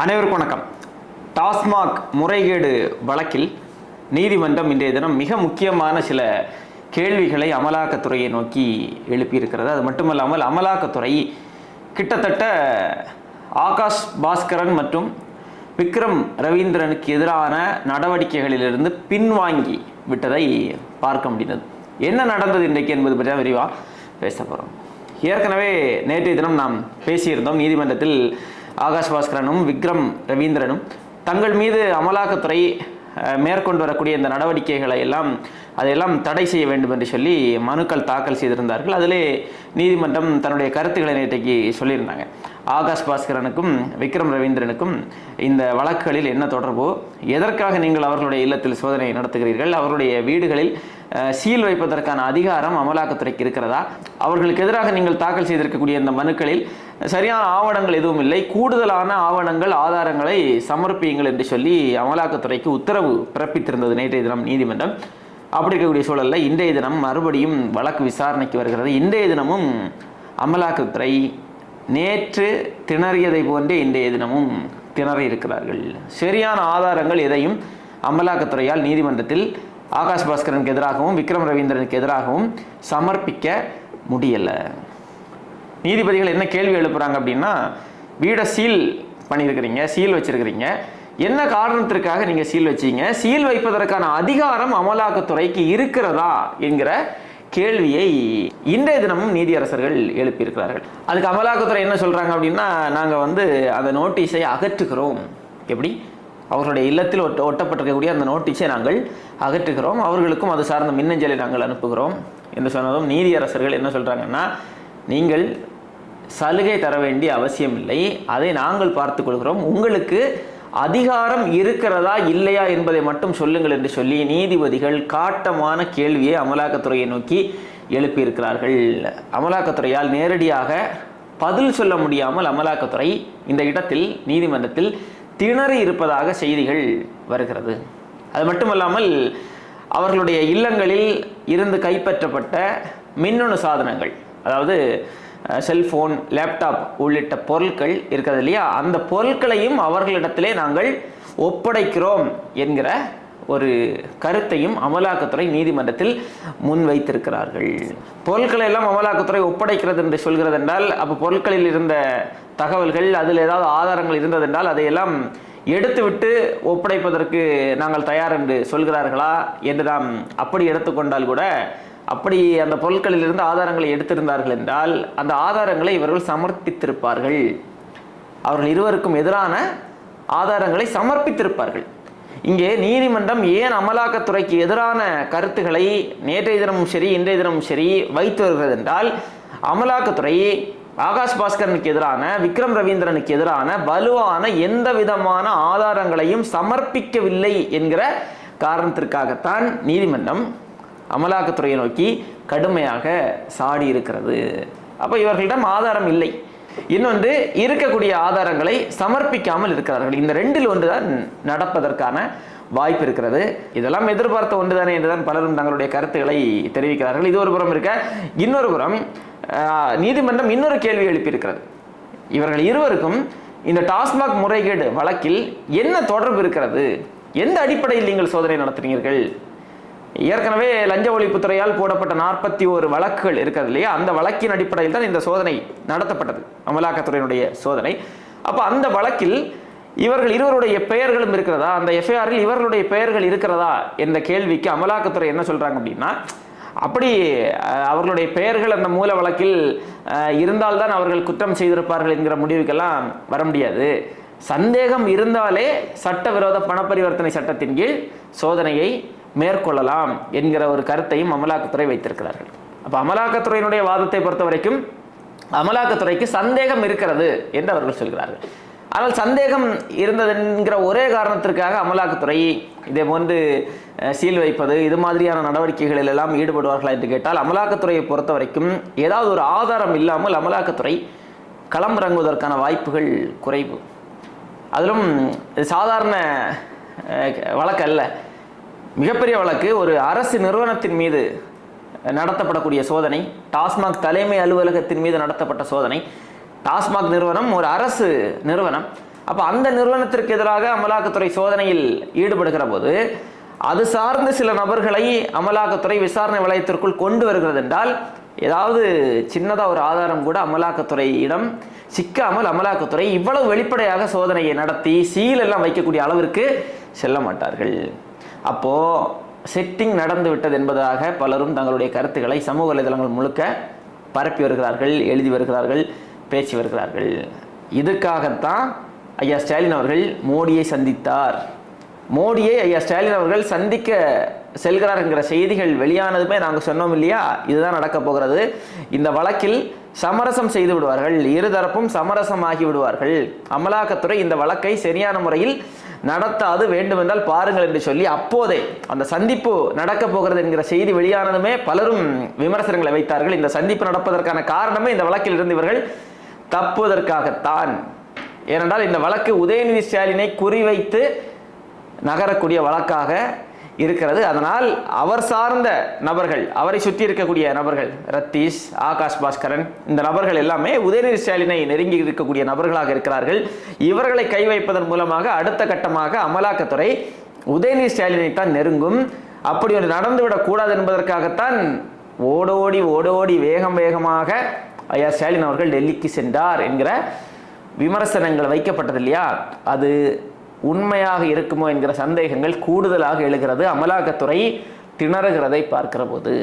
அனைவருக்கும் வணக்கம். டாஸ்மாக் முறைகேடு வழக்கில் நீதிமன்றம் இன்றைய தினம் மிக முக்கியமான சில கேள்விகளை அமலாக்கத்துறையை நோக்கி எழுப்பியிருக்கிறது. அது மட்டுமல்லாமல் அமலாக்கத்துறை கிட்டத்தட்ட ஆகாஷ் பாஸ்கரன் மற்றும் விக்ரம் ரவீந்திரனுக்கு எதிரான நடவடிக்கைகளிலிருந்து பின்வாங்கி விட்டதை பார்க்க முடிந்தது. என்ன நடந்தது இன்றைக்கு என்பது பற்றி விரிவாக பேச போகிறோம் ஏற்கனவே நேற்றைய தினம் நாம் பேசியிருந்தோம் நீதிமன்றத்தில் ஆகாஷ் பாஸ்கரனும் விக்ரம் ரவீந்திரனும் தங்கள் மீது அமலாக்கத்துறை மேற்கொண்டு வரக்கூடிய இந்த நடவடிக்கைகளை எல்லாம் அதையெல்லாம் தடை செய்ய வேண்டும் என்று சொல்லி மனுக்கள் தாக்கல் செய்திருந்தார்கள். அதிலே நீதிமன்றம் தன்னுடைய கருத்துக்களை நேற்றைக்கு சொல்லியிருந்தாங்க. ஆகாஷ் பாஸ்கரனுக்கும் விக்ரம் ரவீந்திரனுக்கும் இந்த வழக்குகளில் என்ன தொடர்போ எதற்காக நீங்கள் அவர்களுடைய இல்லத்தில் சோதனை நடத்துகிறீர்கள் அவருடைய வீடுகளில் சீல் வைப்பதற்கான அதிகாரம் அமலாக்கத்துறைக்கு இருக்கிறதா? அவர்களுக்கு எதிராக நீங்கள் தாக்கல் செய்திருக்கக்கூடிய இந்த மனுக்களில் சரியான ஆவணங்கள் எதுவும் இல்லை. கூடுதலான ஆவணங்கள் ஆதாரங்களை சமர்ப்பியுங்கள் என்று சொல்லி அமலாக்கத்துறைக்கு உத்தரவு பிறப்பித்திருந்தது நேற்றைய தினம் நீதிமன்றம். அப்படி இருக்கக்கூடிய சூழலில் இன்றைய தினம் மறுபடியும் வழக்கு விசாரணைக்கு வருகிறது. இன்றைய தினமும் அமலாக்கத்துறை நேற்று திணறியதை போன்றே இன்றைய தினமும் திணறி இருக்கிறார்கள். சரியான ஆதாரங்கள் எதையும் அமலாக்கத்துறையால் நீதிமன்றத்தில் ஆகாஷ் பாஸ்கரனுக்கு எதிராகவும் விக்ரம் ரவீந்திரனுக்கு எதிராகவும் சமர்ப்பிக்க முடியலை. நீதிபதிகள் என்ன கேள்வி எழுப்புறாங்க அப்படின்னா வீடை சீல் பண்ணியிருக்கிறீங்க சீல் வச்சிருக்கிறீங்க. என்ன காரணத்திற்காக நீங்கள் சீல் வச்சீங்க? சீல் வைப்பதற்கான அதிகாரம் அமலாக்கத்துறைக்கு இருக்கிறதா? என்கிற கேள்வியை இன்றைய தினமும் நீதியரசர்கள் எழுப்பியிருக்கிறார்கள். அதுக்கு அமலாக்கத்துறை என்ன சொல்கிறாங்க அப்படின்னா நாங்கள் வந்து அந்த நோட்டீஸை அகற்றுகிறோம். எப்படி? அவர்களுடைய இல்லத்தில் ஒட்ட ஒட்டப்பட்டிருக்கக்கூடிய அந்த நோட்டீஸை நாங்கள் அகற்றுகிறோம். அவர்களுக்கும் அது சார்ந்த மின்னஞ்சலை நாங்கள் அனுப்புகிறோம் என்று சொன்னதும் நீதியரசர்கள் என்ன சொல்கிறாங்கன்னா நீங்கள் சலுகை தர வேண்டிய அவசியம் இல்லை அதை நாங்கள் பார்த்துக் கொள்கிறோம். உங்களுக்கு அதிகாரம் இருக்கிறதா இல்லையா என்பதை மட்டும் சொல்லுங்கள் என்று சொல்லி நீதிபதிகள் காட்டமான கேள்வியை அமலாக்கத்துறையை நோக்கி எழுப்பியிருக்கிறார்கள். அமலாக்கத்துறையால் நேரடியாக பதில் சொல்ல முடியாமல் அமலாக்கத்துறை இந்த இடத்தில் நீதிமன்றத்தில் திணறி இருப்பதாக செய்திகள் வருகிறது. அது மட்டுமல்லாமல் அவர்களுடைய இல்லங்களில் இருந்து கைப்பற்றப்பட்ட மின்னணு சாதனங்கள் அதாவது செல்ஃபோன் லேப்டாப் உள்ளிட்ட பொருட்கள் இருக்கிறது இல்லையா? அந்த பொருட்களையும் அவர்களிடத்திலே நாங்கள் ஒப்படைக்கிறோம் என்கிற ஒரு கருத்தையும் அமலாக்கத்துறை நீதிமன்றத்தில் முன்வைத்திருக்கிறார்கள். பொருட்களை எல்லாம் அமலாக்கத்துறை ஒப்படைக்கிறது என்று சொல்கிறது என்றால் அப்போ பொருட்களில் இருந்த தகவல்கள் அதில் ஏதாவது ஆதாரங்கள் இருந்ததென்றால் அதையெல்லாம் எடுத்துவிட்டு ஒப்படைப்பதற்கு நாங்கள் தயார் என்று சொல்கிறார்களா? என்று நாம் அப்படி எடுத்துக்கொண்டால் கூட அப்படி அந்த பொருட்களில் இருந்து ஆதாரங்களை எடுத்திருந்தார்கள் என்றால் அந்த ஆதாரங்களை இவர்கள் சமர்ப்பித்திருப்பார்கள். அவர்கள் இருவருக்கும் எதிரான ஆதாரங்களை சமர்ப்பித்திருப்பார்கள். இங்கே நீதிமன்றம் ஏன் அமலாக்கத்துறைக்கு எதிரான கருத்துக்களை நேற்றைய தினமும் சரி இன்றைய தினமும் சரி வைத்து வருகிறது என்றால் அமலாக்கத்துறை ஆகாஷ் பாஸ்கரனுக்கு எதிரான விக்ரம் ரவீந்திரனுக்கு எதிரான வலுவான எந்த விதமான ஆதாரங்களையும் சமர்ப்பிக்கவில்லை என்கிற காரணத்திற்காகத்தான் நீதிமன்றம் அமலாக்கத்துறையை நோக்கி கடுமையாக சாடி இருக்கிறது. அப்போ இவர்களிடம் ஆதாரம் இல்லை. இன்னொன்று இருக்கக்கூடிய ஆதாரங்களை சமர்ப்பிக்காமல் இருக்கிறார்கள். இந்த ரெண்டில் ஒன்றுதான் நடப்பதற்கான வாய்ப்பு இருக்கிறது. இதெல்லாம் எதிர்பார்த்த ஒன்றுதானே என்றுதான் பலரும் தங்களுடைய கருத்துக்களை தெரிவிக்கிறார்கள். இது ஒரு புறம் இருக்க இன்னொரு புறம் ஆஹ், நீதிமன்றம் இன்னொரு கேள்வி எழுப்பியிருக்கிறது. இவர்கள் இருவருக்கும் இந்த டாஸ்மாக் முறைகேடு வழக்கில் என்ன தொடர்பு இருக்கிறது? எந்த அடிப்படையில் நீங்கள் சோதனை நடத்துறீர்கள் ஏற்கனவே லஞ்ச ஒழிப்புத்துறையால் போடப்பட்ட நாற்பத்தி ஒரு வழக்குகள் இருக்கிறது இல்லையா? அந்த வழக்கின் அடிப்படையில் தான் இந்த சோதனை நடத்தப்பட்டது. அமலாக்கத்துறையினுடைய சோதனை. அப்போ அந்த வழக்கில் இவர்கள் இருவருடைய பெயர்களும் இருக்கிறதா? அந்த எஃப்ஐஆரில் இவர்களுடைய பெயர்கள் இருக்கிறதா? என்ற கேள்விக்கு அமலாக்கத்துறை என்ன சொல்கிறாங்க அப்படின்னா அப்படி அவர்களுடைய பெயர்கள் அந்த மூல வழக்கில் இருந்தால்தான் அவர்கள் குற்றம் செய்திருப்பார்கள் என்கிற முடிவுக்கெல்லாம் வர முடியாது. சந்தேகம் இருந்தாலே சட்டவிரோத பணப்பரிவர்த்தனை சட்டத்தின் கீழ் சோதனையை மேற்கொள்ளலாம் என்கிற ஒரு கருத்தையும் அமலாக்கத்துறை வைத்திருக்கிறார்கள். அப்போ அமலாக்கத்துறையினுடைய வாதத்தை பொறுத்த வரைக்கும் அமலாக்கத்துறைக்கு சந்தேகம் இருக்கிறது என்று அவர்கள் சொல்கிறார்கள். ஆனால் சந்தேகம் இருந்தது என்கிற ஒரே காரணத்திற்காக அமலாக்கத்துறை இதே போன்று சீல் வைப்பது இது மாதிரியான நடவடிக்கைகளில் எல்லாம் ஈடுபடுவார்களா என்று கேட்டால் அமலாக்கத்துறையை பொறுத்த வரைக்கும் ஏதாவது ஒரு ஆதாரம் இல்லாமல் அமலாக்கத்துறை களமிறங்குவதற்கான வாய்ப்புகள் குறைவு. அதிலும் இது சாதாரண வழக்கல்ல. அல்ல மிகப்பெரிய வழக்கு ஒரு அரசு நிறுவனத்தின் மீது நடத்தப்படக்கூடிய சோதனை டாஸ்மாக் தலைமை அலுவலகத்தின் மீது நடத்தப்பட்ட சோதனை. டாஸ்மாக் நிறுவனம் ஒரு அரசு நிறுவனம். அப்போ அந்த நிறுவனத்திற்கு எதிராக அமலாக்கத்துறை சோதனையில் ஈடுபடுகிற போது அது சார்ந்த சில நபர்களை அமலாக்கத்துறை விசாரணை வளையத்திற்குள் கொண்டு வருகிறது என்றால் ஏதாவது சின்னதாக ஒரு ஆதாரம் கூட அமலாக்கத்துறையிடம் சிக்காமல் அமலாக்கத்துறை இவ்வளவு வெளிப்படையாக சோதனையை நடத்தி சீல் எல்லாம் வைக்கக்கூடிய அளவிற்கு செல்ல மாட்டார்கள். அப்போது செட்டிங் நடந்து விட்டது என்பதாக பலரும் தங்களுடைய கருத்துக்களை சமூக வலைதளங்கள் முழுக்க பரப்பி வருகிறார்கள் எழுதி வருகிறார்கள் பேசி வருகிறார்கள். இதுக்காகத்தான் ஐயா ஸ்டாலின் அவர்கள் மோடியை சந்தித்தார். மோடியை ஐயா ஸ்டாலின் அவர்கள் சந்திக்க செல்கிறார் என்கிற செய்திகள் வெளியானதுமே நாங்கள் சொன்னோம் இல்லையா? இதுதான் நடக்க போகிறது. இந்த வழக்கில் சமரசம் செய்து விடுவார்கள். இருதரப்பும் சமரசமாகி விடுவார்கள். அமலாக்கத்துறை இந்த வழக்கை சரியான முறையில் நடத்தாது வேண்டுமென்றால் பாருங்கள் என்று சொல்லி அப்போதே அந்த சந்திப்பு நடக்க போகிறது என்கிற செய்தி வெளியானதுமே பலரும் விமர்சனங்களை வைத்தார்கள். இந்த சந்திப்பு நடப்பதற்கான காரணமே இந்த வழக்கில் இருந்து இவர்கள் தப்புவதற்காகத்தான். ஏனென்றால் இந்த வழக்கு உதயநிதி ஸ்டாலினை குறிவைத்து நகரக்கூடிய வழக்காக இருக்கிறது. அதனால் அவர் சார்ந்த நபர்கள் அவரை சுற்றி இருக்கக்கூடிய நபர்கள் ரத்தீஷ் ஆகாஷ் பாஸ்கரன் இந்த நபர்கள் எல்லாமே உதயநிதி ஸ்டாலினை நெருங்கி இருக்கக்கூடிய நபர்களாக இருக்கிறார்கள். இவர்களை கை வைப்பதன் மூலமாக அடுத்த கட்டமாக அமலாக்கத்துறை உதயநிதி ஸ்டாலினை தான் நெருங்கும். அப்படி ஒன்று நடந்துவிடக் கூடாது என்பதற்காகத்தான் ஓடோடி ஓடோடி வேகம் வேகமாக ஐயா ஸ்டாலின் அவர்கள் டெல்லிக்கு சென்றார் என்கிற விமர்சனங்கள் வைக்கப்பட்டது இல்லையா? அது உண்மையாக இருக்குமோ என்கிற சந்தேகங்கள் கூடுதலாக எழுகிறது. அமலாக்கத்துறை திணறுகிறதை பார்க்கிற போது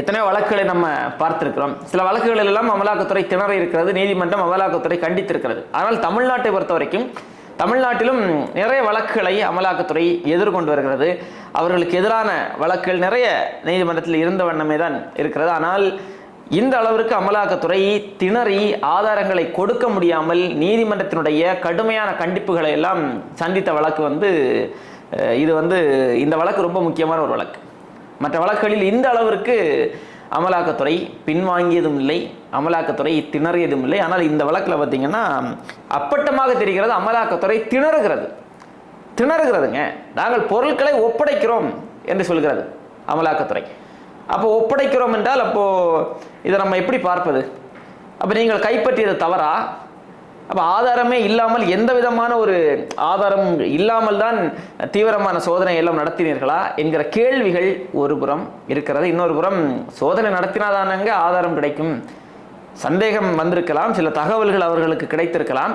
எத்தனையோ வழக்குகளை நம்ம பார்த்திருக்கிறோம். சில வழக்குகளில் எல்லாம் அமலாக்கத்துறை திணற இருக்கிறது நீதிமன்றம் அமலாக்கத்துறை கண்டித்திருக்கிறது. ஆனால் தமிழ்நாட்டை பொறுத்த வரைக்கும் தமிழ்நாட்டிலும் நிறைய வழக்குகளை அமலாக்கத்துறை எதிர்கொண்டு வருகிறது. அவர்களுக்கு எதிரான வழக்குகள் நிறைய நீதிமன்றத்தில் இருந்த வண்ணமே தான் இருக்கிறது. ஆனால் இந்த அளவிற்கு அமலாக்கத்துறை திணறி ஆதாரங்களை கொடுக்க முடியாமல் நீதிமன்றத்தினுடைய கடுமையான கண்டிப்புகளை எல்லாம் சந்தித்த வழக்கு வந்து இது வந்து இந்த வழக்கு ரொம்ப முக்கியமான ஒரு வழக்கு. மற்ற வழக்குகளில் இந்த அளவிற்கு அமலாக்கத்துறை பின்வாங்கியதும் இல்லை அமலாக்கத்துறை திணறியதும் இல்லை. ஆனால் இந்த வழக்கில் பார்த்தீங்கன்னா அப்பட்டமாக தெரிகிறது அமலாக்கத்துறை திணறுகிறது. திணறுகிறதுங்க. நாங்கள் பொருட்களை ஒப்படைக்கிறோம் என்று சொல்கிறது அமலாக்கத்துறை. அப்போ ஒப்படைக்கிறோம் என்றால் அப்போ இதை நம்ம எப்படி பார்ப்பது? அப்போ நீங்கள் கைப்பற்றியது தவறா? அப்போ ஆதாரமே இல்லாமல் எந்த விதமான ஒரு ஆதாரம் இல்லாமல் தான் தீவிரமான சோதனை எல்லாம் நடத்தினீர்களா? என்கிற கேள்விகள் ஒரு புறம் இருக்கிறது. இன்னொரு புறம் சோதனை நடத்தினாதானங்க ஆதாரம் கிடைக்கும். சந்தேகம் வந்திருக்கலாம். சில தகவல்கள் அவர்களுக்கு கிடைத்திருக்கலாம்.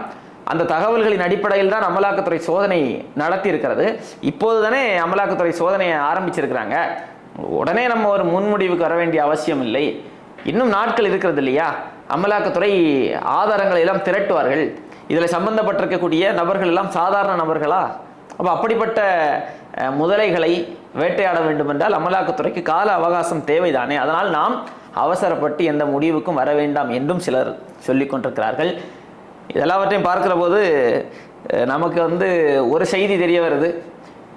அந்த தகவல்களின் அடிப்படையில் தான் அமலாக்கத்துறை சோதனை நடத்தி இருக்கிறது இப்போது தானே அமலாக்கத்துறை சோதனையை ஆரம்பிச்சிருக்கிறாங்க. உடனே நம்ம ஒரு முன்முடிவுக்கு வர வேண்டிய அவசியம் இல்லை. இன்னும் நாட்கள் இருக்கிறது இல்லையா? அமலாக்கத்துறை ஆதாரங்களை எல்லாம் திரட்டுவார்கள். இதில் சம்பந்தப்பட்டிருக்கக்கூடிய நபர்கள் எல்லாம் சாதாரண நபர்களா? அப்போ அப்படிப்பட்ட முதலைகளை வேட்டையாட வேண்டும் என்றால் அமலாக்கத்துறைக்கு கால அவகாசம் தேவைதானே? அதனால் நாம் அவசரப்பட்டு எந்த முடிவுக்கும் வர வேண்டாம் என்றும் சிலர் சொல்லி கொண்டிருக்கிறார்கள். இதெல்லாவற்றையும் பார்க்கிற போது நமக்கு வந்து ஒரு செய்தி தெரிய வருது.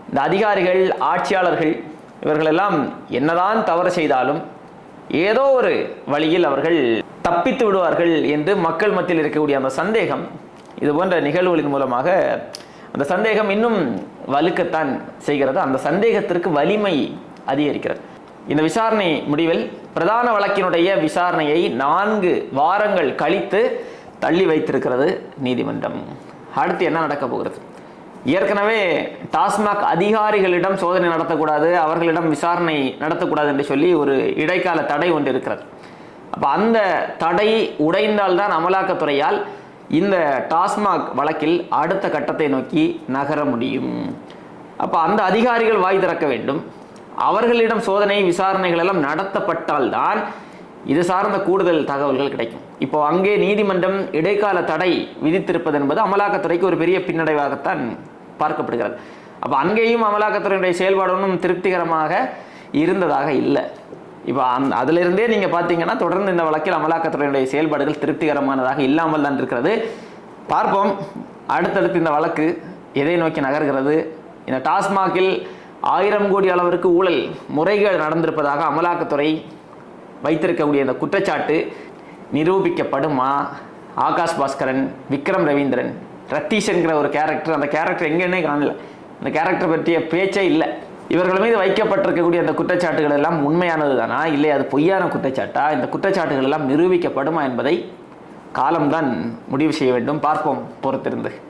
இந்த அதிகாரிகள் ஆட்சியாளர்கள் இவர்களெல்லாம் என்னதான் தவறு செய்தாலும் ஏதோ ஒரு வழியில் அவர்கள் தப்பித்து விடுவார்கள் என்று மக்கள் மத்தியில் இருக்கக்கூடிய அந்த சந்தேகம் இது போன்ற நிகழ்வுகளின் மூலமாக அந்த சந்தேகம் இன்னும் வலுக்கத்தான் செய்கிறது. அந்த சந்தேகத்திற்கு வலிமை அதிகரிக்கிறது. இந்த விசாரணை முடிவில் பிரதான வழக்கினுடைய விசாரணையை நான்கு வாரங்கள் கழித்து தள்ளி வைத்திருக்கிறது நீதிமன்றம். அடுத்து என்ன நடக்க போகிறது? ஏற்கனவே டாஸ்மாக் அதிகாரிகளிடம் சோதனை நடத்தக்கூடாது அவர்களிடம் விசாரணை நடத்தக்கூடாது என்று சொல்லி ஒரு இடைக்கால தடை ஒன்று இருக்கிறது. அப்போ அந்த தடை உடைந்தால்தான் அமலாக்கத்துறையால் இந்த டாஸ்மாக் வழக்கில் அடுத்த கட்டத்தை நோக்கி நகர முடியும். அப்போ அந்த அதிகாரிகள் வாய் திறக்க வேண்டும். அவர்களிடம் சோதனை விசாரணைகள் எல்லாம் நடத்தப்பட்டால்தான் இது சார்ந்த கூடுதல் தகவல்கள் கிடைக்கும். இப்போ அங்கே நீதிமன்றம் இடைக்கால தடை விதித்திருப்பது என்பது அமலாக்கத்துறைக்கு ஒரு பெரிய பின்னடைவாகத்தான் பார்க்கப்படுகிறது. அப்போ அங்கேயும் அமலாக்கத்துறையினுடைய செயல்பாடு ஒன்றும் திருப்திகரமாக இருந்ததாக இல்லை. இப்போ அந் அதிலிருந்தே நீங்கள் பார்த்தீங்கன்னா தொடர்ந்து இந்த வழக்கில் அமலாக்கத்துறையினுடைய செயல்பாடுகள் திருப்திகரமானதாக இல்லாமல் தான் இருக்கிறது. பார்ப்போம். அடுத்தடுத்து இந்த வழக்கு எதை நோக்கி நகர்கிறது? இந்த டாஸ்மாகில் ஆயிரம் கோடி அளவிற்கு ஊழல் முறைகேடு நடந்திருப்பதாக அமலாக்கத்துறை வைத்திருக்கக்கூடிய இந்த குற்றச்சாட்டு நிரூபிக்கப்படுமா? ஆகாஷ் பாஸ்கரன் விக்ரம் ரவீந்திரன் ரத்தீஷ்ங்கிற ஒரு கேரக்டர் அந்த கேரக்டர் எங்கேன்னே காணல. அந்த கேரக்டர் பற்றிய பேச்சே இல்லை. இவர்கள் மீது வைக்கப்பட்டிருக்கக்கூடிய அந்த குற்றச்சாட்டுகள் எல்லாம் உண்மையானது தானா இல்லை அது பொய்யான குற்றச்சாட்டா? இந்த குற்றச்சாட்டுகள் எல்லாம் நிரூபிக்கப்படுமா என்பதை காலம்தான் முடிவு செய்ய வேண்டும். பார்ப்போம் பொறுத்திருந்து.